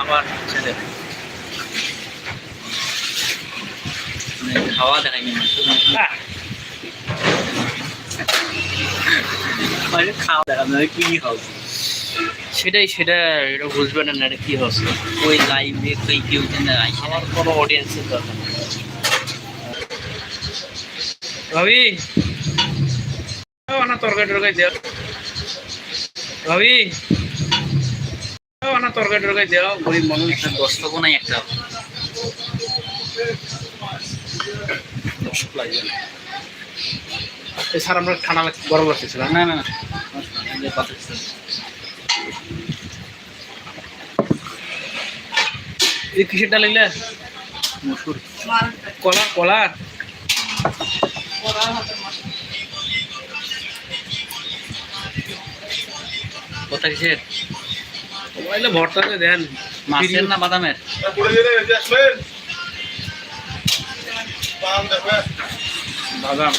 আবার ছেলে মানে খাওয়া দেখায়নি মানে খাওয়া দেখা মানে কি খাও সেটাই সেটা এটা বুঝবে না এটা কি হচ্ছে ওই লাইভে কই কেউ না। আমার কোনো অডিয়েন্সের দরকার ভাবি না তরকারি টরকারি দেও ভাবি না তরকারি টরকারি দেও গরিব মানুষ একটা দস্তব নাই একটা। স্যার আমরা ঠান্ডা লাগ- গরম লাগতেছিলাম না না না আমাদের কথা ছিল। এই কিসেরটা মসুর। কলা কলা? কথা কিসের? মোবাইলে ভর্তাতে দেন। মাছের না বাদামের? বাদাম।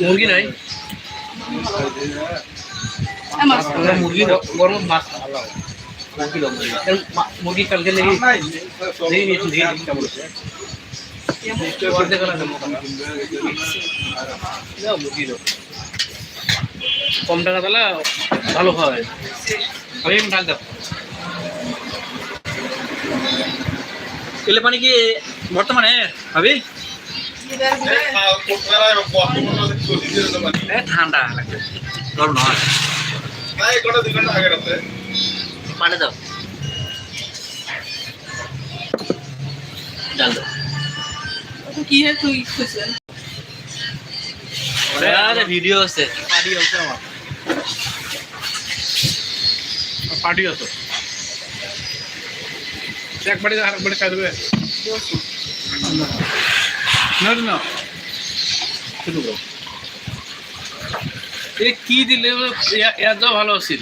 মুরগি নাই? আমরা মুরগি গরম মাছ। মা- মুরগি কালকে দেবো মুরগি কম টাকা তাহলে ভালো হয়। আমি ঢাল দাও তেলে পানি কি বর্তমানে, ভাবি? ঠান্ডা লাগবে গরম নয় পানি দাও ডাল দাও কি হে তুই খুশি আরে ভিডিও আছে পার্টি আছে আমার পার্টি আছে এক বাড়ি আর বাড়ি খাই দেবে না না শুধু করো এ কি দিলে যাও ভালো আছিল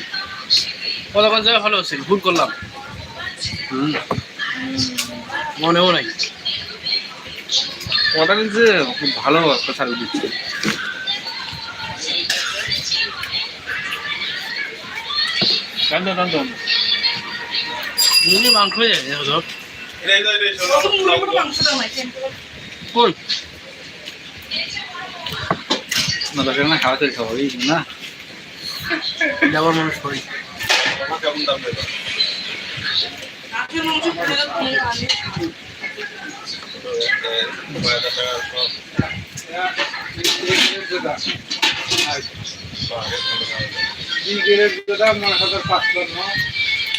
যাওয়া ভালো আছিল ভুল করলাম। মনেও নাই। যে খুব ভালো একটা সার্ভিস দিচ্ছে মাংস কই? না দরকার না খাওয়া তৈরি না। যাবার মানুষ করি পুরো তুমি খালি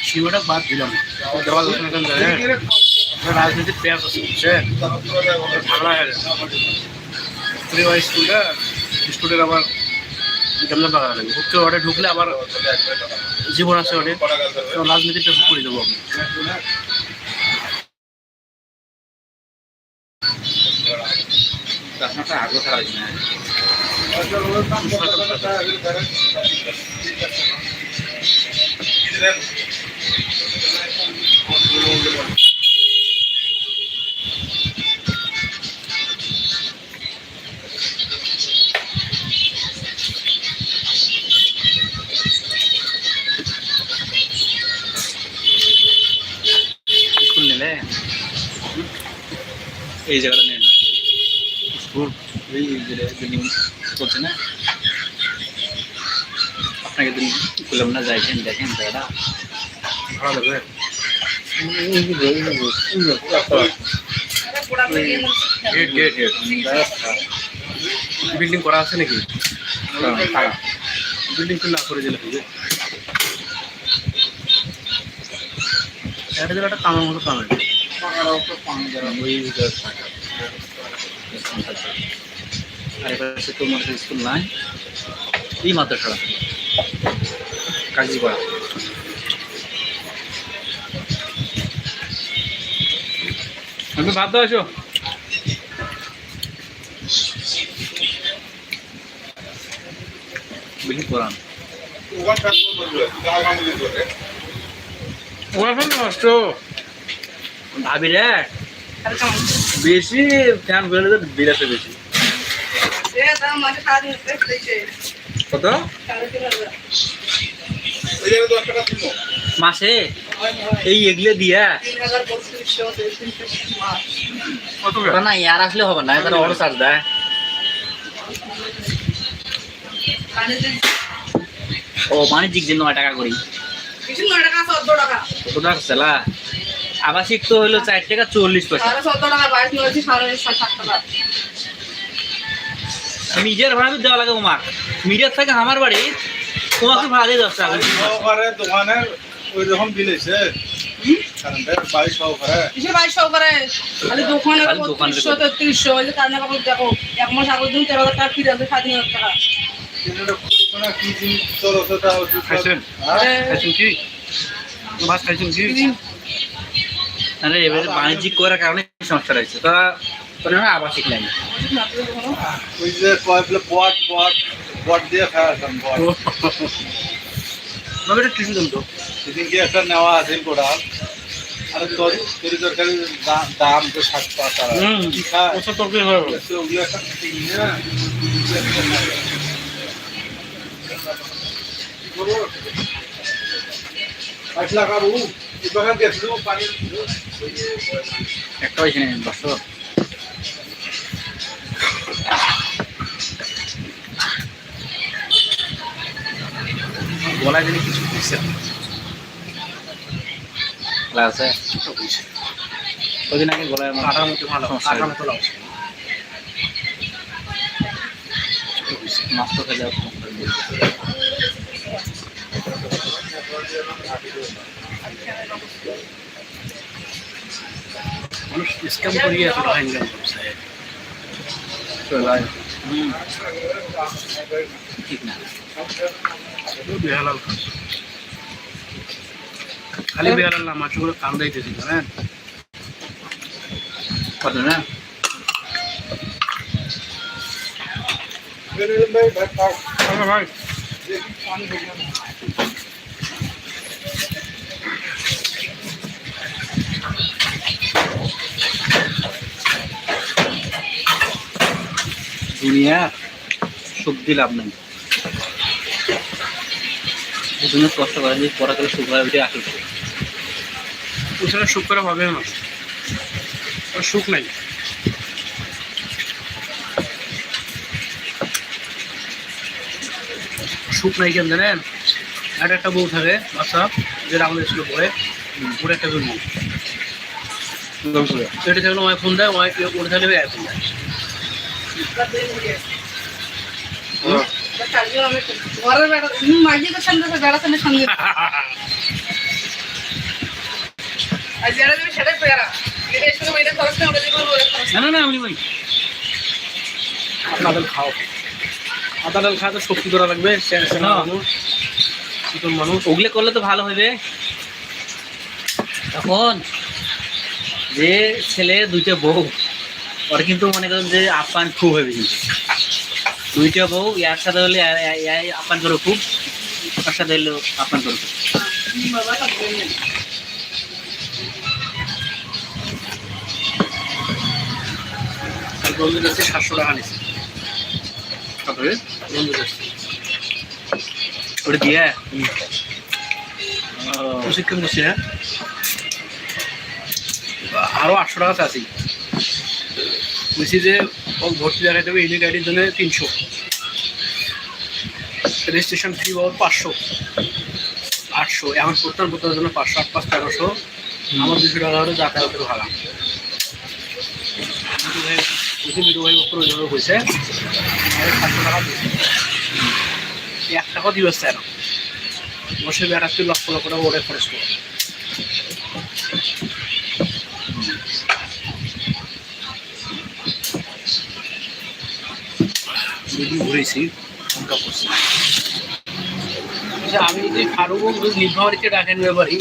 সীমাটা বাদ দিলাম রাজনীতির পেঁয়াজ আছে বুঝছেন ঝামেলা হয়ে যায় স্কুলটা স্টুডেন্ট আবার কেমন পাকা লাগবে ওটা ঢুকলে আবার জীবন আছে ওটে রাজনীতিটা করে দেবো আমি। Thank আগ্রহ এই জায়গাটা নেই না। করছে না? আপনাকে দিন বললাম না যাইছেন দেখেন জায়গাটা। ভালো লাগবে বিল্ডিং করা আছে নাকি? বিল্ডিং তো না করে দিলে হবে। একটা কামের মতো কামে ওই আর এবার সে তোমার স্কুল নাই। এই মাদ্রাসা। কাজী করা আমি ভাত দাও আসো বিল্ডিং করান ওরা নষ্ট। কেমন বেশি ফ্যান বেরোলে তো বিরাটে বেশি। কত? মাসে? এই এগুলো দিয়া? না ইয়ার আসলে হবে না তারা অটো চার্জ দেয়। ও বাণিজ্যিক যে নয় টাকা করি। কিছু নয় টাকা চোদ্দ টাকা। কত টাকা চালা আবাসিক তো হইল চার টাকা চল্লিশ পয়সা। মিডিয়ার ভাড়া তো দেওয়া লাগে তোমার। মিডিয়ার থেকে আমার বাড়ি তোমাকে ভাড়া দিয়ে দশ টাকা। দোকানের ওই রকম বিল হয়েছে কি আরে এবারে বাণিজ্যিক করার কারণে সমস্যা রয়েছে। তা তোর না আবাসিক লাইন ওই যে কয় বলে বট বট বট দিয়ে খাওয়া আসলাম বট। তবে এটা দেন তো সেদিনকে একটা নেওয়া আছে কোড়াল আর তোর তরি তরকারি দাম তো ষাট টাকা হুম। কি খায়? কত তরকারি হয় ওগুলো? ওগুলো একটা না, একটা নেই বসো গলায় জানি কিছু দিচ্ছে খোলা আছে? কদিন আগে গলায় আটার মধ্যে ভালো হয়েছে। মতো লাগছে মাছ তো খেলে আর সমস্যা নেই। মানুষ স্ক্যাম করিয়ে এত টাকা ইনকাম করছে চলে আয়। হুম। ঠিক না বেহালাল খাস খালি বেহালাল না মাছগুলো কামড়াইতেছি জানেন কত না ভাই ভাই খাও আচ্ছা ভাই পানি দুনিয়া সবজি লাভ নেই। দুজনে কষ্ট করে যে পড়াকালে সুখ হয় ওইটাই আসল। ওখানে সুখ করে হবে না। সুখ নাই। সুখ নাই কেন জানেন? আর একটা বউ থাকে বাচ্চা যে আমাদের ছিল পরে ওর একটা বউ এটা থাকলে ওয়াই ফোন দেয় ওর থাকলে ফোন দেয়। না না আমি খাও। খাওয়া তো শক্তি করা লাগবে। মানুষ। ওগুলো করলে তো ভালো হবে। এখন যে ছেলে দুইটা বউ ওরা কিন্তু মনে করেন যে আপ্যায়ন খুব হবে কিন্তু। দুইটা বউ হলে এ- এ- এ আপ্যায়ন করে খুব হলে আপ্যায়ন করে খুব। আর বন্ধু সাতশো টাকা নিচ্ছে বন্ধু ওটা দিয়ে। প্রশিক্ষণ করছি হ্যাঁ? আরও আটশো টাকা চাচ্ছি বলছি যে ও ভর্তি দেখাই দেবে ইউনিক আইডির জন্য তিনশো। রেজিস্ট্রেশন ফি বাবদ পাঁচশো। আটশো, এখন প্রত্যান প্রত্যানের জন্য পাঁচশো, আট পাঁচ তেরোশো। আমার দুশো টাকা হলে যাতায়াতের ভাড়া। মিঠু ভাই সাতশো টাকা দিয়েছে এক টাকা বেড়াচ্ছি লক্ষ লক্ষ টাকা ওরে খরচ করে দুদিন ঘুরেছি অঙ্কা করছি। আচ্ছা আমি যদি ফারুক যদি নির্ভারিতে ডাকেন ব্যাপারই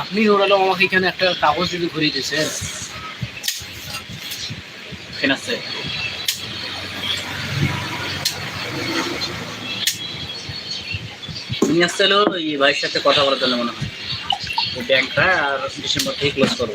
আপনি ওরালো আমাকে এখানে একটা কাগজ যদি ঘুরিয়ে দিয়েছেন। ফেনাচ্ছে তুমি আসতে হলো এই ভাইয়ের সাথে কথা বলার জন্য মনে হয়। ব্যাংকটা আর ডিসেম্বর থেকে ক্লোজ করব।